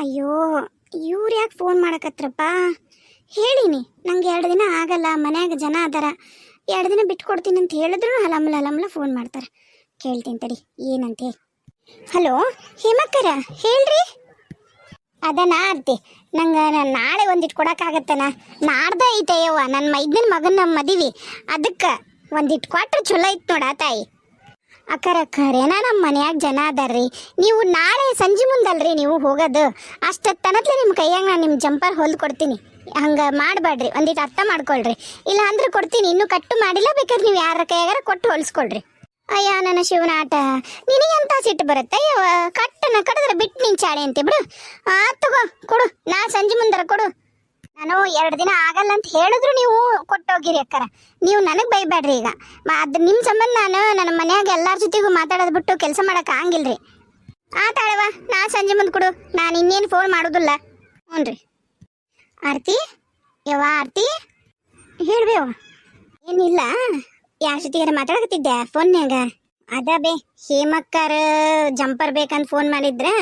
ಅಯ್ಯೋ, ಇವ್ರು ಯಾಕೆ ಫೋನ್ ಮಾಡಕತ್ರಪ್ಪ? ಹೇಳಿನಿ, ನಂಗೆ ಎರಡು ದಿನ ಆಗಲ್ಲ, ಮನ್ಯಾಗ ಜನ ಅದಾರ. ಎರಡು ದಿನ ಬಿಟ್ಟು ಕೊಡ್ತೀನಿ ಅಂತ ಹೇಳಿದ್ರು, ಹಲಮಲ ಹಲಮಲ ಫೋನ್ ಮಾಡ್ತಾರೆ. ಕೇಳ್ತೀನಿ ತಡಿ, ಏನಂತ ಹೇಳಿ. ಹಲೋ ಹೇಮಕ್ಕರ ಹೇಳ್ರಿ? ಅದನ್ನ ಅತ್ತೆ ನಂಗೆ ನಾಳೆ ಒಂದಿಟ್ಟು ಕೊಡೋಕ್ಕಾಗತ್ತನ? ನಾಡ್ದ ಐತೆ ಯವ್ವ ನನ್ನ ಮೈದನ ಮಗನ ಮದಿವಿ. ಅದಕ್ಕೆ ಒಂದಿಟ್ಟು ಕೊಟ್ರೆ ಚಲೋ ಐತೆ ನೋಡ ತಾಯಿ. ಅಕ್ಕರ ನಾನು ನಮ್ಮ ಮನ್ಯಾಗ ಜನ ಅದಾರ್ರಿ. ನೀವು ನಾಳೆ ಸಂಜೆ ಮುಂದಲ್ರಿ ನೀವು ಹೋಗೋದು. ಅಷ್ಟೊತ್ತು ತನತ್ಲೆ ನಿಮ್ಮ ಕೈಯಾಗ ನಾನು ನಿಮ್ಮ ಜಂಪರ್ ಹೊಲ್ದು ಕೊಡ್ತೀನಿ. ಹಂಗೆ ಮಾಡಬೇಡ್ರಿ ಒಂದಿಟ್ಟು ಅರ್ಥ ಮಾಡ್ಕೊಳ್ರಿ. ಇಲ್ಲ ಅಂದ್ರೆ ಕೊಡ್ತೀನಿ, ಇನ್ನೂ ಕಟ್ಟು ಮಾಡಿಲ್ಲ ಬೇಕಾದ್ರೆ ನೀವು ಯಾರ ಕೈಯಾಗಾರ ಕೊಟ್ಟು ಹೊಲ್ಸ್ಕೊಳ್ರಿ. ಅಯ್ಯ, ನನ್ನ ಶಿವನ ಆಟ ನಿನಗೆ ಎಂತ ಸಿಟ್ಟು ಬರುತ್ತೆ? ಕಟ್ಟನ ಕಡಿದ್ರೆ ಬಿಟ್ಟು ನಿನ್ ಚಾಳೆ ಅಂತೆ ಬಿಡು. ಆ, ತಗೋ, ಕೊಡು. ನಾ ಸಂಜೆ ಮುಂದರ ಕೊಡು. ನಾನು ಎರಡು ದಿನ ಆಗಲ್ಲ ಅಂತ ಹೇಳಿದ್ರು ನೀವು ಕೊಟ್ಟೋಗಿರಿ ಅಕ್ಕರ. ನೀವು ನನಗೆ ಬೈಬೇಡ್ರಿ ಈಗ. ಅದು ನಿಮ್ಮ ಸಂಬಂಧ ನಾನು ನನ್ನ ಮನೆಯಾಗ ಎಲ್ಲರ ಜೊತೆಗೂ ಮಾತಾಡೋದು ಬಿಟ್ಟು ಕೆಲಸ ಮಾಡಕ್ಕೆ ಆ ಆತಾಳವ ನಾ ಸಂಜೆ ಮುಂದೆ ಕೊಡು. ನಾನು ಇನ್ನೇನು ಫೋನ್ ಮಾಡೋದಿಲ್ಲ. ಹ್ಞೂ ರೀ. ಆರ್ತಿ? ಯವ್ವ, ಆರ್ತಿ? ಹೇಳ್ಬೇವ ಏನಿಲ್ಲ. ಯಾರ ಜೊತೆಗಾರ ಮಾತಾಡಕತ್ತಿದ್ದೆ ಫೋನ್ಯಾಗ ಅದ ಬೇ, ಹೇಮಕ್ಕರ ಜಂಪರ್ ಬೇಕಂತ ಫೋನ್ ಮಾಡಿದ್ರೆ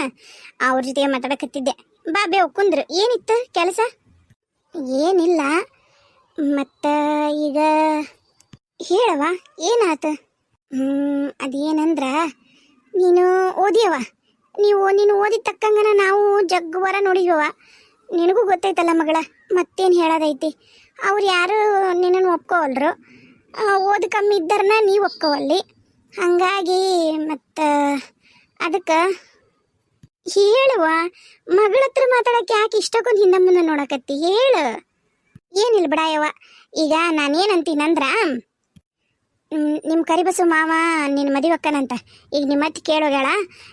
ಅವ್ರ ಜೊತೆಗೆ ಮಾತಾಡಕತ್ತಿದ್ದೆ. ಬಾ ಬೇ ಒಕ್ಕುಂದ್ರು ಏನಿತ್ತು ಕೆಲಸ? ಏನಿಲ್ಲ. ಮತ್ತು ಈಗ ಹೇಳವ ಏನಾತ? ಅದೇನಂದ್ರ, ನೀನು ಓದಿಯವ ನೀವು, ನೀನು ಓದಿದ ತಕ್ಕಂಗನ ನಾವು ಜಗ್ಗುವರ ನೋಡಿದ್ವವ ನಿನಗೂ ಗೊತ್ತೈತಲ್ಲ ಮಗಳ, ಮತ್ತೇನು ಹೇಳೋದೈತಿ? ಅವ್ರು ಯಾರು ನಿನ್ನನ್ನು ಒಪ್ಕೋವಲ್ರು? ಓದು ಕಮ್ಮಿ ಇದ್ದಾರನ್ನ ನೀವು ಒಪ್ಕೋವಲ್ಲಿ. ಹಂಗಾಗಿ ಮತ್ತು ಅದಕ್ಕೆ ಹೇಳುವ? ಮಗಳ ಹತ್ರ ಮಾತಾಡಕ್ಕೆ ಯಾಕೆ ಇಷ್ಟಕ್ಕೊಂದು ಹಿಂದೆ ಮುಂದೆ ನೋಡಕತ್ತಿ? ಹೇಳು. ಏನಿಲ್ಲ ಬಿಡಾಯವ್ವ. ಈಗ ನಾನೇನಂತೀನಂದ್ರ ನಿಮ್ಮ ಕರಿಬಸು ಮಾವ ನಿನ್ನ ಮದಿವಕ್ಕನಂತ ಈಗ ನಿಮ್ಮ ಮತ್ತೆ ಕೇಳೋಗಳ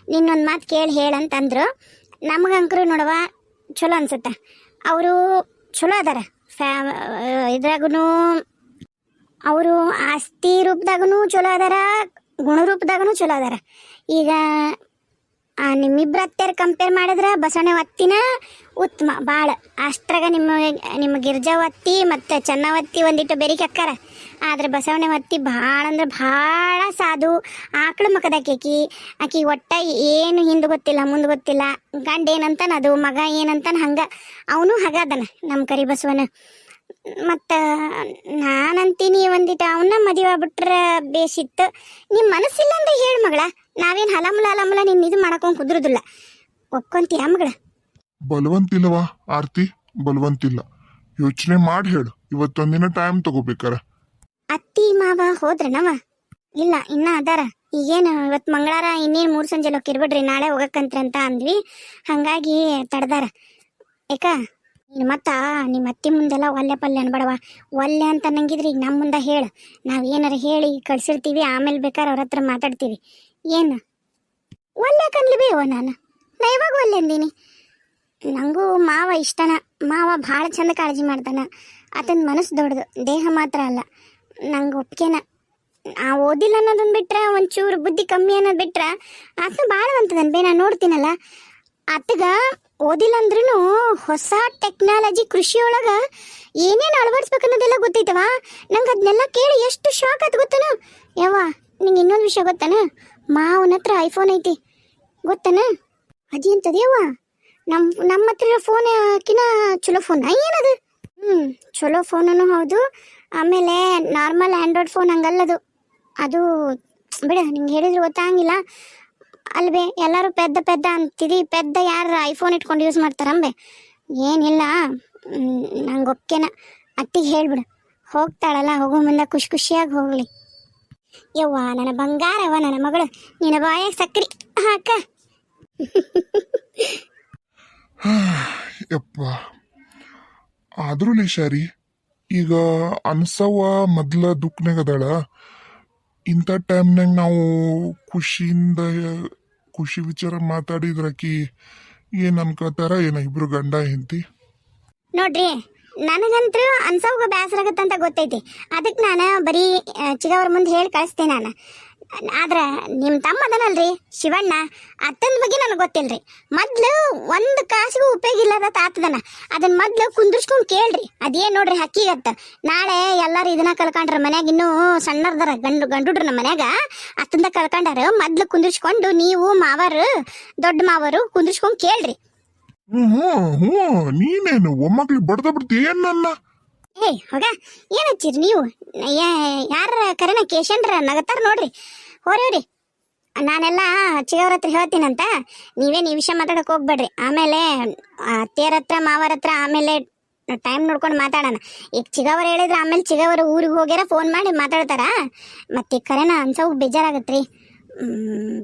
ನಿನ್ನೊಂದು ಮಾತು ಕೇಳಿ ಹೇಳಂತಂದ್ರು ನಮಗಂಕರು ನೋಡವ ಚಲೋ ಅನ್ಸುತ್ತೆ. ಅವರು ಚಲೋ ಅದಾರ. ಫ್ಯಾ ಇದ್ರಾಗೂ ಅವರು ಆಸ್ತಿ ರೂಪದಾಗೂ ಚಲೋ ಅದಾರ ಗುಣ ರೂಪದಾಗೂ ಚಲೋ ಅದಾರ. ಈಗ ನಿಮ್ಮಿಬ್ರ ಕಂಪೇರ್ ಮಾಡಿದ್ರೆ ಬಸವಣ್ಣ ಒತ್ತಿನ ಉತ್ತಮ ಭಾಳ ಅಷ್ಟ್ರಾಗ ನಿಮ್ಮ ನಿಮ್ಮ ಗಿರ್ಜಾವತ್ತಿ ಮತ್ತು ಚೆನ್ನವತ್ತಿ ಒಂದಿಟ್ಟು ಬೆರಿಕೆ ಅಕ್ಕಾರ. ಆದ್ರೆ ಬಸವಣ್ಣ ಒತ್ತಿ ಭಾಳ ಅಂದ್ರೆ ಭಾಳ ಸಾಧು, ಆಕಳು ಮಕದಾಕಿ ಆಕಿ ಒಟ್ಟ ಏನು ಹಿಂದೆ ಗೊತ್ತಿಲ್ಲ, ಮುಂದೆ ಗೊತ್ತಿಲ್ಲ. ಗಂಡ ಏನಂತಾನ ಅದು, ಮಗ ಏನಂತಾನ ಹಂಗ. ಅವನು ಹಗಾದನ ನಮ್ಮ ಕರಿ ಬಸವನ ಮತ್ತು ನಾನಂತೀನಿ ಒಂದಿಟ್ಟು ಅವನ್ನ ಮದುವೆ ಆಗ್ಬಿಟ್ರೆ ಬೇಸಿತ್ತು ನಿಮ್ಮ ಮನಸ್ಸಿಲ್ಲ ಅಂದ್ರೆ ಹೇಳು ಮಗಳ. ನಾವೇನು ಹಲಮಲ ಹಲಮಲ ನಿನ್ನ ಇದು ಮಾಡಕೊಂಡ್ ಕುದುರುದಿಲ್ಲ. ಒಪ್ಕೊಂತೀಯ ಮಗಳ? ಬಲವಂತಿಲ್ಲವಾ ಆರ್ತಿ ಬಲವಂತಿಲ್ಲ. ಯೋಚನೆ ಮಾಡಿ ಹೇಳು ಇವತ್ತೊಂದಿನ ಟೈಮ್ ತಗೋಬೇಕಾರ. ಅತ್ತಿ ಮಾವ ಹೋದ್ರನವ ಇಲ್ಲ ಇನ್ನ ಅದಾರ. ಈಗೇನು ಇವತ್ತು ಮಂಗಳಾರ ಇನ್ನೇನು ಮೂರು ಸಂಜೆ ಹೋಗಿರ್ಬಿಡ್ರಿ ನಾಳೆ ಹೋಗಕ್ಕಂತ್ರಿ ಅಂತ ಅಂದ್ವಿ. ಹಂಗಾಗಿ ತಡ್ದಾರ. ಏಕ ನೀನು ಮತ್ತ ನಿಮ್ಮ ಅತ್ತಿ ಮುಂದೆಲ್ಲ ಒಲ್ಲೆ ಪಲ್ಲೆ ಅನ್ಬೇಡವ ಒಲ್ಲೆ ಅಂತ ನಂಗಿದ್ರಿ ಈಗ ನಮ್ಮ ಮುಂದೆ ಹೇಳು. ನಾವು ಏನಾರ ಹೇಳಿ ಕಳ್ಸಿರ್ತೀವಿ ಆಮೇಲೆ ಬೇಕಾದ್ರೆ ಅವ್ರ ಹತ್ರ ಮಾತಾಡ್ತೀವಿ. ಏನು? ಒಲ್ಲೆ ಕನ್ಲಿ ಬೇವ ನಾನು. ನಾ ಇವಾಗ ಅಂದೀನಿ? ನನಗೂ ಮಾವ ಇಷ್ಟನ. ಮಾವ ಭಾಳ ಚಂದ ಕಾಳಜಿ ಮಾಡ್ತಾನ. ಆತನ ಮನಸ್ಸು ದೊಡ್ಡದು. ದೇಹ ಮಾತ್ರ ಅಲ್ಲ. ನಂಗೆ ಒಪ್ಪಿಗೆನ ಆ ಓದಿಲ್ಲ ಅನ್ನೋದನ್ನ ಬಿಟ್ರೆ, ಒಂಚೂರು ಬುದ್ಧಿ ಕಮ್ಮಿ ಅನ್ನೋದು ಬಿಟ್ರೆ ಆತ ಭಾಳ ಅಂತದನ್ ಬೇ, ನಾನು ನೋಡ್ತೀನಲ್ಲ. ಆತಗ ಓದಿಲ್ಲ ಅಂದ್ರೂ ಹೊಸ ಟೆಕ್ನಾಲಜಿ ಕೃಷಿಯೊಳಗ ಏನೇನು ಅಳವಡಿಸ್ಬೇಕು ಅನ್ನೋದೆಲ್ಲ ಗೊತ್ತೈತವ? ನಂಗೆ ಅದನ್ನೆಲ್ಲ ಕೇಳಿ ಎಷ್ಟು ಶಾಕ್ ಆಯ್ತು ಗೊತ್ತನ? ಯಾವ ನಿಂಗೆ ಇನ್ನೊಂದು ವಿಷಯ ಗೊತ್ತನ? ಮಾವನ ಹತ್ರ ಐಫೋನ್ ಐತಿ. ಗೊತ್ತನ? ಅದೇಂತದೇವ ನಮ್ಮ ನಮ್ಮ ಹತ್ರ ಫೋನ್ ಕಿನ ಚಲೋ ಫೋನ್ ಏನದು? ಹ್ಞೂ ಚಲೋ ಫೋನೂ ಹೌದು. ಆಮೇಲೆ ನಾರ್ಮಲ್ ಆ್ಯಂಡ್ರಾಯ್ಡ್ ಫೋನ್ ಹಂಗಲ್ಲದು ಅದು. ಬಿಡ, ನಿಂಗೆ ಹೇಳಿದ್ರೆ ಗೊತ್ತಾಗಿಲ್ಲ ಅಲ್ವೇ ಎಲ್ಲರೂ ಪೆದ್ದ ಪೆದ್ದ ಅಂತಿದಿ. ಪೆದ್ದ ಯಾರು ಐಫೋನ್ ಇಟ್ಕೊಂಡು ಯೂಸ್ ಮಾಡ್ತಾರಂಬೆ ಏನಿಲ್ಲ. ನಂಗೆ ಒಪ್ಕೆನ. ಅತ್ತಿಗೆ ಹೇಳ್ಬಿಡು. ಹೋಗ್ತಾಳಲ್ಲ, ಹೋಗೋ ಮುಂದೆ ಖುಷಿ ಖುಷಿಯಾಗಿ ಹೋಗಲಿ. ಯವ್ವ ನನ್ನ ಬಂಗಾರವ ನನ್ನ ಮಗಳು. ನಿನ್ನ ಬಾಯ ಸಕ್ರಿ. ಹಾಕ. ಯಪ್ಪ. ಆದ್ರೂ ನಿಶಾರಿ ಈಗ ಅನ್ಸವ್ವ ಮೊದ್ಲ ದುಃಖನಾಗದಾಳ ಇಂಥ ಟೈಮ್ನಾಗ ನಾವು ಖುಷಿಯಿಂದ ಖುಷಿ ವಿಚಾರ ಮಾತಾಡಿದ್ರಕಿ ಏನ್ ಅನ್ಕೋತಾರ? ಏನ ಇಬ್ರು ಗಂಡ ಹೆಂಡತಿ? ನೋಡ್ರಿ ನನಗಂತೂ ಅನ್ಸೋಗ ಬೇಸರ ಅಂತ ಗೊತ್ತೈತಿ. ಅದಕ್ಕೆ ನಾನು ಬರೀ ಚಿಗವ್ರ ಮುಂದೆ ಹೇಳಿ ಕಳಿಸ್ತೇನೆ ನಾನು. ಆದ್ರೆ ನಿಮ್ಮ ತಮ್ಮ ಅದನಲ್ರಿ, ಶಿವಣ್ಣ, ಅತ್ತನ ಬಗ್ಗೆ ನನಗೆ ಗೊತ್ತಿಲ್ಲರಿ ಮೊದ್ಲು ಒಂದು ಕಾಸಿಗೂ ಉಪಯೋಗ ಇಲ್ಲದ ತಾತದನ ಅದನ್ನ ಮೊದ್ಲು ಕುಂದಿರ್ಸ್ಕೊಂಡು ಕೇಳ್ರಿ. ಅದೇನು ನೋಡ್ರಿ ಹಕ್ಕಿಗತ್ತ. ನಾಳೆ ಎಲ್ಲರೂ ಇದನ್ನ ಕಲ್ಕೊಂಡ್ರ ಮನ್ಯಾಗ ಇನ್ನೂ ಸಣ್ಣರ್ದಾರ, ಗಂಡು, ಗಂಡುಡ್ರ ನಮ್ಮ ಮನ್ಯಾಗ, ಅತ್ತಂದ ಕಲ್ಕೊಂಡಾರ ಮೊದ್ಲು ಕುಂದಿರ್ಸ್ಕೊಂಡು ನೀವು ಮಾವರು, ದೊಡ್ಡ ಮಾವರು ಕುಂದಿರ್ಸ್ಕೊಂಡು ಕೇಳ್ರಿ. ಹ್ಞೂ ಹ್ಞೂ ನೀನೇನು ಒಮ್ಮಕ್ಳು ಬಡ್ದ ಬಿಡ್ತಿ ನನ್ನ ಏಯ್ ಹೋಗ ಏನ್ ಹಚ್ಚಿರಿ ನೀವು? ಯಾರ ಕರೆನ ಕೇಶನ್ರ ನಗತಾರ ನೋಡ್ರಿ. ಹೋರವ್ರಿ ನಾನೆಲ್ಲ ಚಿಗವ್ರ ಹತ್ರ ಹೇಳ್ತೀನಂತ. ನೀವೇನು ಈ ವಿಷಯ ಮಾತಾಡಕ್ ಹೋಗ್ಬೇಡ್ರಿ. ಆಮೇಲೆ ಅತ್ತೆಯರ ಹತ್ರ ಮಾವರ ಹತ್ರ ಆಮೇಲೆ ಟೈಮ್ ನೋಡ್ಕೊಂಡು ಮಾತಾಡೋಣ. ಈಗ ಚಿಗವರು ಹೇಳಿದ್ರೆ ಆಮೇಲೆ ಚಿಗವರು ಊರಿಗೆ ಹೋಗ್ಯಾರ ಫೋನ್ ಮಾಡಿ ಮಾತಾಡ್ತಾರ. ಮತ್ತೆ ಕರೆನ ಅನ್ಸವು ಬೇಜಾರಾಗತ್ರಿ. ಮ್,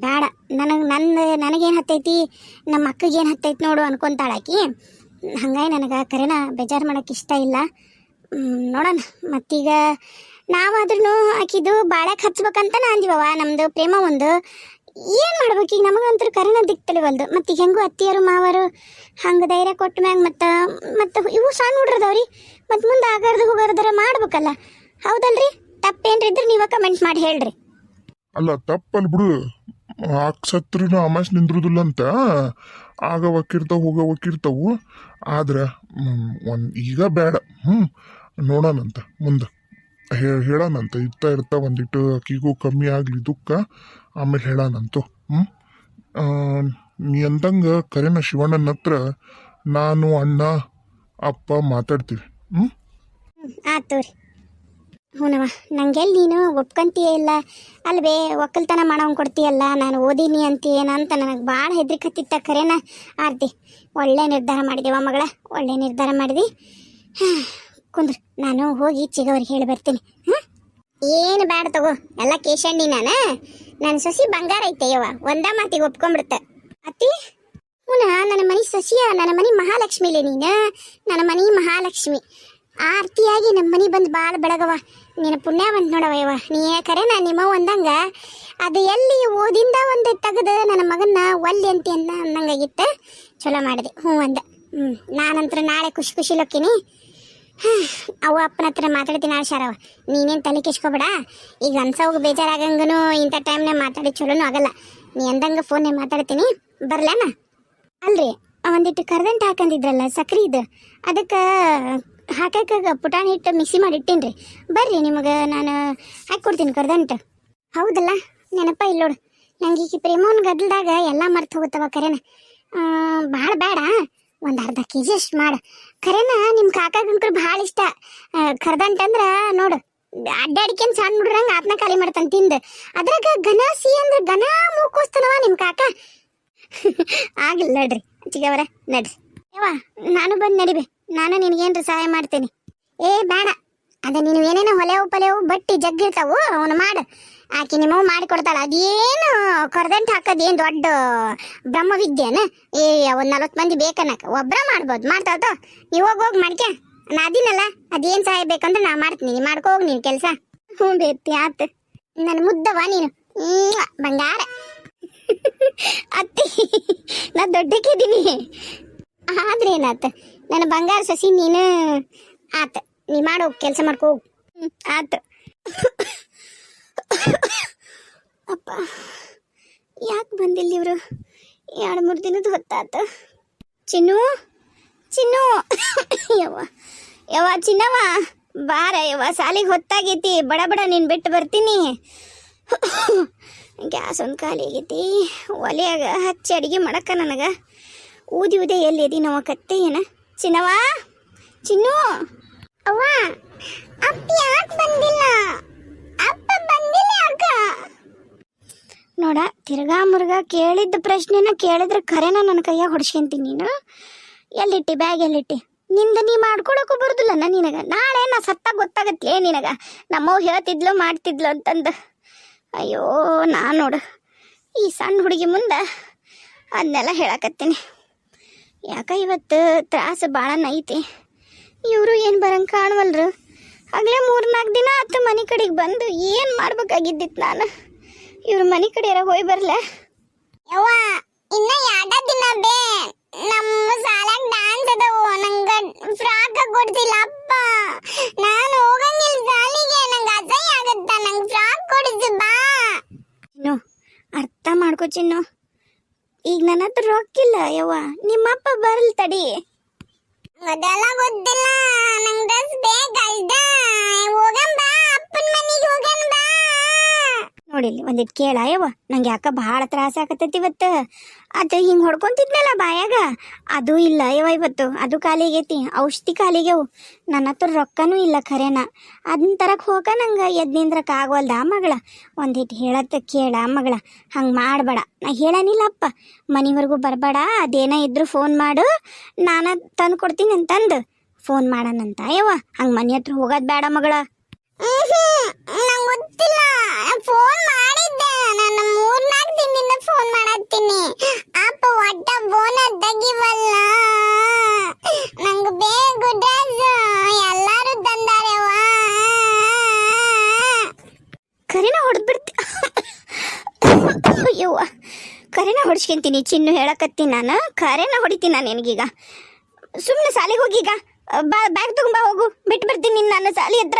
ಬೇಡ. ನನಗೆ ನನ್ನ ನನಗೇನು ಹತ್ತೈತಿ? ನಮ್ಮ ಅಕ್ಕಗೇನು ಹತ್ತೈತಿ ನೋಡು ಅನ್ಕೊಂತಾಳಾಕಿ ಹಂಗಾಗಿ ನನಗೆ ಕರೆನ ಬೇಜಾರು ಮಾಡೋಕ್ಕೆ ಇಷ್ಟ ಇಲ್ಲ. ನೋಡೋಣ. ಮತ್ತೀಗ ನಾವಾದ್ರೂ ಆಕಿದು ಬಾಳಕ್ಕೆ ಹಚ್ಬೇಕಂತ ಅಂದಿವವ ನಮ್ಮದು ಪ್ರೇಮ ಒಂದು. ಏನು ಮಾಡ್ಬೇಕು ಈಗ? ನಮಗಂತೂ ಕರೆನ ದಿಕ್ತಲಿವಲ್ದು ಮತ್ತು ಈಗ ಹೆಂಗೂ ಅತ್ತಿಯರು, ಮಾವರು ಹಂಗೆ ಧೈರ್ಯ ಕೊಟ್ಟ ಮ್ಯಾಗ ಮತ್ತು ಮತ್ತು ಇವು ಸಣ್ಣ ಹುಡ್ರದವ್ರಿ. ಮತ್ತು ಮುಂದೆ ಆಗಾರ್ದು, ಹೋಗಾರ್ದಾರ ಮಾಡ್ಬೇಕಲ್ಲ. ಹೌದಲ್ರಿ? ತಪ್ಪೇನ್ರಿ ಇದ್ರೆ ನೀವು ಕಮೆಂಟ್ ಮಾಡಿ ಹೇಳ್ರಿ. ಅಲ್ಲ ತಪ್ಪಲ್ ಬಿಡು. ಅಕ್ಸತ್ರಿನ ಅಮಾಶ್ ನಿಂದ್ರುದಿಲ್ಲ ಅಂತ. ಆಗ ಒಕ್ಕಿರ್ತಾವ ಹೋಗ ಒಕ್ಕಿರ್ತಾವು ಆದ್ರೆ ಒಂದು ಈಗ ಬೇಡ. ಹ್ಞೂ ನೋಡೋಣಂತ ಮುಂದೆ. ಹೇ- ಹೇಳೋಣಂತ ಇರ್ತಾ ಇರ್ತಾ ಒಂದಿಟ್ಟು ಅಕ್ಕಿಗೂ ಕಮ್ಮಿ ಆಗಲಿ ದುಃಖ. ಆಮೇಲೆ ಹೇಳೋಣಂತು ಹ್ಞೂ ನೀ ಅಂದಂಗೆ ಕರೆನ ಶಿವಣ್ಣನ ಹತ್ರ ನಾನು ಅಣ್ಣ, ಅಪ್ಪ ಮಾತಾಡ್ತೀವಿ. ಹ್ಞೂ ಹ್ಞೂನವ ನಂಗೆಲ್ಲಿ ನೀನು ಒಪ್ಕೊಂತೀಯ ಇಲ್ಲ? ಅಲ್ವೇ, ಒಕ್ಕಲ್ತನ ಮಾಡೋಂಗೆ ಕೊಡ್ತೀಯಲ್ಲ, ನಾನು ಓದೀನಿ ಅಂತೀಯೇನ ಅಂತ ನನಗೆ ಭಾಳ ಹೆದ್ರಿಕತ್ತಿತ್ತ ಕರೆನ ಆರ್ತಿ. ಒಳ್ಳೆ ನಿರ್ಧಾರ ಮಾಡಿದೆವ ಮಗಳ, ಒಳ್ಳೆ ನಿರ್ಧಾರ ಮಾಡಿದಿ. ಹಾಂ, ಕುಂದ್ರ, ನಾನು ಹೋಗಿ ಚಿಗವ್ರಿಗೆ ಹೇಳಿ ಬರ್ತೀನಿ. ಹಾಂ? ಏನು ಬೇಡ ತಗೋ, ಎಲ್ಲ ಕೇಶಣ್ಣಿ ನಾನು? ನನ್ನ ಸೊಸಿ ಬಂಗಾರ ಐತೆ ಯವ್ವ ಒಂದ ಮಾತಿಗೆ ಒಪ್ಕೊಂಡ್ಬಿಡ್ತ ಅತ್ತಿ? ಹ್ಞೂ ನನ್ನ ಮನೆ ಸಸಿಯ, ನನ್ನ ಮನೆ ಮಹಾಲಕ್ಷ್ಮಿಲೇ ನೀನು? ನನ್ನ ಮನೆ ಮಹಾಲಕ್ಷ್ಮಿ. ಆರ್ತಿಯಾಗಿ ನಮ್ಮ ಮನೆ ಬಂದು ಭಾಳ ಬೆಳಗವ ನಿನ್ನ ಪುಣ್ಯ ಬಂತು ನೋಡವ ನೀ ಕರೆ ನಾನು ನಿಮ್ಮ ಒಂದಂಗ ಅದು ಎಲ್ಲಿ ಓದಿಂದ ಒಂದು ತೆಗೆದು ನನ್ನ ಮಗನ್ನ ಒಲ್ಲಿ ಅಂತಿ ಅನ್ನಂಗಾಗಿತ್ತು ಚಲೋ ಮಾಡಿದೆ. ಹ್ಞೂ ಅಂದ. ಹ್ಞೂ ನಾನಂತರ ನಾಳೆ ಖುಷಿ ಖುಷಿ ಲೊಕ್ಕಿನಿ ಅವ ಅಪ್ಪನ ಹತ್ರ ಮಾತಾಡ್ತೀನಿ ಆಶಾರವ ನೀನೇನು ತಲೆ ಕೆಸ್ಕೊಬೇಡ ಈಗ ಅನ್ಸೋಗ ಬೇಜಾರಾಗಂಗೂ ಇಂಥ ಟೈಮ್ನೇ ಮಾತಾಡಿ ಚಲೋನು ಆಗಲ್ಲ. ನೀ ಅಂದಂಗೆ ಫೋನ್ನೇ ಮಾತಾಡ್ತೀನಿ. ಬರಲನ? ಅಲ್ರಿ ಒಂದಿಟ್ಟು ಕರ್ದಂಟು ಹಾಕಂದಿದ್ರಲ್ಲ ಸಕ್ರಿ ಇದು. ಅದಕ್ಕೆ ಹಾಕಕ್ಕೆ ಪುಟಾಣಿ ಹಿಟ್ಟು ಮಿಕ್ಸಿ ಮಾಡಿ ಇಟ್ಟೀನಿ ಬರ್ರಿ ನಿಮಗೆ ನಾನು ಹಾಕಿ ಕೊಡ್ತೀನಿ ಕರ್ದಂಟ ಹೌದಲ್ಲ? ನೆನಪ ಇಲ್ಲ ನೋಡು. ನಂಗೆ ಈಗ ಪ್ರೇಮವನ್ ಗದ್ದಲ್ದಾಗ ಎಲ್ಲ ಮರ್ತು ಹೋಗುತ್ತವ ಕರೆನ. ಭಾಳ ಬೇಡ ಒಂದು ಅರ್ಧ ಕೆ ಜಿ ಅಷ್ಟು ಮಾಡು. ಕರೆನ ನಿಮ್ಮ ಕಾಕಾಗಂಕ್ರು ಭಾಳ ಇಷ್ಟ. ಕರ್ದಂಟ ಅಂದ್ರ ನೋಡು ಅಡ್ಡಾಡಿಕೆನ್ ಸಣ್ಣ ಹುಡ್ರಂಗ ಆತ್ನ ಖಾಲಿ ಮಾಡ್ತಾನೆ ತಿಂದು. ಅದ್ರಾಗ ಘನ ಸಿ ಅಂದ್ರೆ ಘನ ಮೂಕೋಸ್ತನವ ನಿಮ್ಮ ಕಾಕ. ಆಗಿಲ್ಲ ನಡ್ರಿ. ಚಿಗವರ ನಡ್ರಿ. ಯವ್ವ, ನಾನು ಬಂದು ನಡಿಬೆ. ನಾನು ನಿನಗೇನ್ರ ಸಹಾಯ ಮಾಡ್ತೇನೆ. ಏ, ಬೇಡ. ಅದ ನೀನು ಏನೇನೋ ಹೊಲೆವು ಪಲೆವು ಬಟ್ಟಿ ಜಗ್ಗಿರ್ತಾವು ಅವನು ಮಾಡು. ಆಕೆ ನಿಮ್ಮವು ಮಾಡಿಕೊಡ್ತಾಳ. ಅದೇನು ಕೊರದಂಟು ಹಾಕೋದು ಏನು ದೊಡ್ಡ ಬ್ರಹ್ಮವಿದ್ಯೆನ? ಏ ಒಂದು ನಲ್ವತ್ತು ಮಂದಿ ಬೇಕನ್ನಕ. ಒಬ್ಬರ ಮಾಡ್ಬೋದು. ಮಾಡ್ತಾವ ನೀವು ಹೋಗಿ ಹೋಗಿ ಮಾಡ್ಕೆ. ನಾ ಅದಿನಲ್ಲ. ಅದೇನು ಸಹಾಯ ಬೇಕಂದ್ರೆ ನಾ ಮಾಡ್ತೀನಿ. ನೀನು ಮಾಡ್ಕೋ ಹೋಗಿ ನೀನು ಕೆಲಸ. ಹ್ಞೂ ಬೇತಿ ಆತು. ನನ್ನ ಮುದ್ದವ ನೀನು. ಬಂಗಾರ. ಅತ್ತಿ, ನಾ ದೊಡ್ಡಕ್ಕಿದ್ದೀನಿ. ಆದ್ರೆ ಏನಾತ ನನ್ನ ಬಂಗಾರ ಸಸಿ ನೀನು ಆತ. ನೀ ಮಾಡೋ, ಕೆಲಸ ಮಾಡ್ಕೋ. ಆತು. ಅಪ್ಪ, ಯಾಕೆ ಬಂದಿಲ್ಲ ಇವರು? ಎರಡು ಮೂರು ದಿನದ ಹೊತ್ತಾತ. ಚಿನ್ನು ಚಿನ್ನು. ಯವ್ವ ಯವ್ವ ಚಿನ್ನವ ಬಾರ ಯವ್ವ, ಸಾಲಿಗೆ ಹೊತ್ತಾಗೈತಿ. ಬಡ ಬಡ, ನೀನು ಬಿಟ್ಟು ಬರ್ತೀನಿ. ಗ್ಯಾಸ್ ಒಂದು ಖಾಲಿ ಆಗೈತಿ. ಒಲೆಯಾಗ ಹಚ್ಚಿ ಅಡುಗೆ ಮಾಡಕ್ಕ ನನಗೆ. ಊದಿ ಊದಿ ಎಲ್ಲಿ ಎದಿ ನೋವಕತ್ತೆ ಏನ ಚಿನ್ನವ? ಚಿನ್ನು? ಅವ್ವ, ಅಪ್ಪ ಯಾಕೆ ಬಂದಿಲ್ಲ? ಅಪ್ಪ ಬಂದಿಲ್ಲ ಯಾಕ? ನೋಡ, ತಿರ್ಗಾ ಮುರ್ಗ ಕೇಳಿದ್ದ ಪ್ರಶ್ನೆನ ಕೇಳಿದ್ರೆ ಖರೇನ ನನ್ನ ಕೈಯಾಗ ಹೊಡ್ಸ್ಕೊಂತೀನಿ ನೀನು. ಎಲ್ಲಿಟ್ಟಿ, ಬ್ಯಾಗ್ ಎಲ್ಲಿಟ್ಟಿ? ನಿಂದ ನೀ ಮಾಡ್ಕೊಳಕ್ಕೂ ಬರುದಿಲ್ಲ ನಾ ನಿನಗ? ನಾಳೆ ನಾ ಸತ್ತ ಗೊತ್ತಾಗತ್ತೆ ನಿನಗ? ನಮ್ಮವ್ ಹೇಳ್ತಿದ್ಲು, ಮಾಡ್ತಿದ್ಲು ಅಂತಂದು. ಅಯ್ಯೋ, ನಾ ನೋಡು. ಈ ಸಣ್ಣ ಹುಡುಗಿ ಮುಂದೆ ಅದನ್ನೆಲ್ಲ ಹೇಳಕತ್ತೀನಿ. ಯಾಕ ಇವತ್ತು ತ್ರಾಸ ಭಾಳ ಐತಿ ಇವರು ಏನು ಬರಂಗೆ ಕಾಣವಲ್ರು? ಆಗಲೇ ಮೂರ್ನಾಲ್ಕು ದಿನ ಆತು ಮನೆ ಕಡೆಗೆ ಬಂದು ಏನು ಮಾಡ್ಬೇಕಾಗಿದ್ದಿತ್ತು ನಾನು? ಇವ್ರ ಮನೆ ಕಡೆ ಯಾರ ಹೋಗಿ ಬರಲ? ಯವ್ವ ಇನ್ನ ಎರಡ ದಿನ ಬೇ ನಮ್ಮ ಸಾಲಾಗ ಡಾನ್ಸ್ ಅದವು. ನಂಗ ಫ್ರಾಕ್ ಕೊಡ್ತಿಲ್ಲ ಅಪ್ಪ. ನಾನು ಹೋಗಂಗಿಲ್ಲ ಸಾಲಿಗೆ. ನಂಗೆ ಅಸಹ್ಯ ಆಗತ್ತಾ. ನಂಗೆ ಫ್ರಾಕ್ ಕೊಡಿಸಿ ಬಾ ಇನ್ನು ಅರ್ಥ ಮಾಡ್ಕೊ ಚಿನ್ನು. ಈಗ ನನ್ನ ಹತ್ರ ರೊಕ್ಕಿಲ್ಲ ಯವ್ವ. ನಿಮ್ಮಪ್ಪ ಬರಲ್ ತಡಿ. ಅದೆಲ್ಲ ಗೊತ್ತಿಲ್ಲ, ನಂಗೆ ಡ್ರೆಸ್ ಬೇಕಲ್ದ? ಹೋಗಂ ಬಾ ಅಪ್ಪನ ಮನೆಗೆ ಹೋಗಂ ಬಾ ನೋಡಿಲ್ಲಿ ಒಂದಿಟ್ಟು ಕೇಳ, ಯವ್ವ. ನಂಗೆ ಯಾಕ ಭಾಳ ತ್ರಾಸ ಆಗತ್ತೈತಿ ಇವತ್ತು? ಅದು ಹಿಂಗೆ ಹೊಡ್ಕೊಂತಿದ್ನಲ್ಲ ಬಾಯಾಗ? ಅದು ಇಲ್ಲ ಯವ ಇವತ್ತು. ಅದು ಖಾಲಿ ಆಗೈತಿ ಔಷಧಿ ಖಾಲಿಗೆವು ನನ್ನ ಹತ್ರ ರೊಕ್ಕನೂ ಇಲ್ಲ ಖರೇನ. ಅದನ್ನ ತರಕ್ಕೆ ಹೋಗ ನಂಗೆ ಎದ್ದು ನಿಂದ್ರಕ್ಕೆ ಆಗೋಲ್ದ ಮಗಳ? ಒಂದಿಟ್ಟು ಹೇಳತ್ತ ಕೇಳ ಮಗಳ. ಹಂಗೆ ಮಾಡಬೇಡ. ನಾ ಹೇಳನಿಲ್ಲಪ್ಪ. ಮನೆವರೆಗೂ ಬರಬೇಡ. ಅದೇನ ಇದ್ರು ಫೋನ್ ಮಾಡು. ನಾನು ತಂದು ಕೊಡ್ತೀನಿ ಅಂತಂದು. ಫೋನ್ ಮಾಡೋಣಂತ ಯವ್ವ. ಹಂಗೆ ಮನೆ ಹತ್ರ ಹೋಗೋದು ಬೇಡ ಮಗಳ ನಂಗೆ ಗೊತ್ತಿಲ್ಲ ಫೋನ್ ಮಾಡಿದ್ದೆ ನಾನು ಮೂರ್ನಾಲ್ಕು ದಿನದಿಂದ ಫೋನ್ ಮಾಡತ್ತೀನಿ ಅಪ್ಪ ಒಟ್ಟ ಫೋನ್ ತೆಗಿವಲ್ಲ ನಂಗೆ ಬೇಕು ಡ್ರೆಸ್ ಎಲ್ಲಾರು ತಂದಾರೆವ ಕರಿನ ಹೊಡೆದ್ಬಿಡ್ತಿ ಅಯ್ಯವ್ವ ಹೊಡಿಸ್ಕೊಂತೀನಿ ಚಿನ್ನು ಹೇಳಕತ್ತೀನಿ ನಾನು. ಕರೆನ ಹೊಡಿತೀನಿ ನಾನು ನಿನಗೀಗ. ಸುಮ್ಮನೆ ಸಾಲಿಗೆ ಹೋಗೀಗ ಬಾ ಬ್ಯಾಗ್ ತಗೊಂಬಾ ಹೋಗು. ಬಿಟ್ಟು ಬರ್ತೀನಿ ನಾನು ಸಾಲಿ ಹತ್ರ.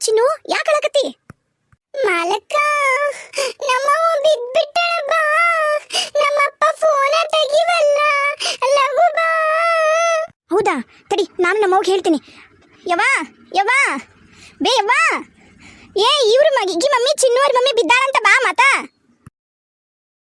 ಚಿನ್ನು ಯಾಕೆ ಅಳಕತ್ತಿ ಮಾಲಕ್ಕ, ನಮ್ಮವ್ವ ಬಿದ್ಬಿಟ್ಟಳ ಬಾ. ನಮ್ಮಪ್ಪ ಫೋನ ತೆಗಿವಲ್ಲ. ಲಘು ಹೌದಾ? ತಡಿ, ನಾನು ನಮ್ಮವ್ಗೆ ಹೇಳ್ತೀನಿ. ಯವ್ವ, ಯವ್ವಾ. ಬೇ, ಯವ್ವಾ. ಏ, ಇವ್ರ ಮಗಿ ಮಮ್ಮಿ ಚಿನ್ನುವರ್ ಮಮ್ಮಿ ಬಿದ್ದಾಳಂತ ಬಾ ಮಾತಾ.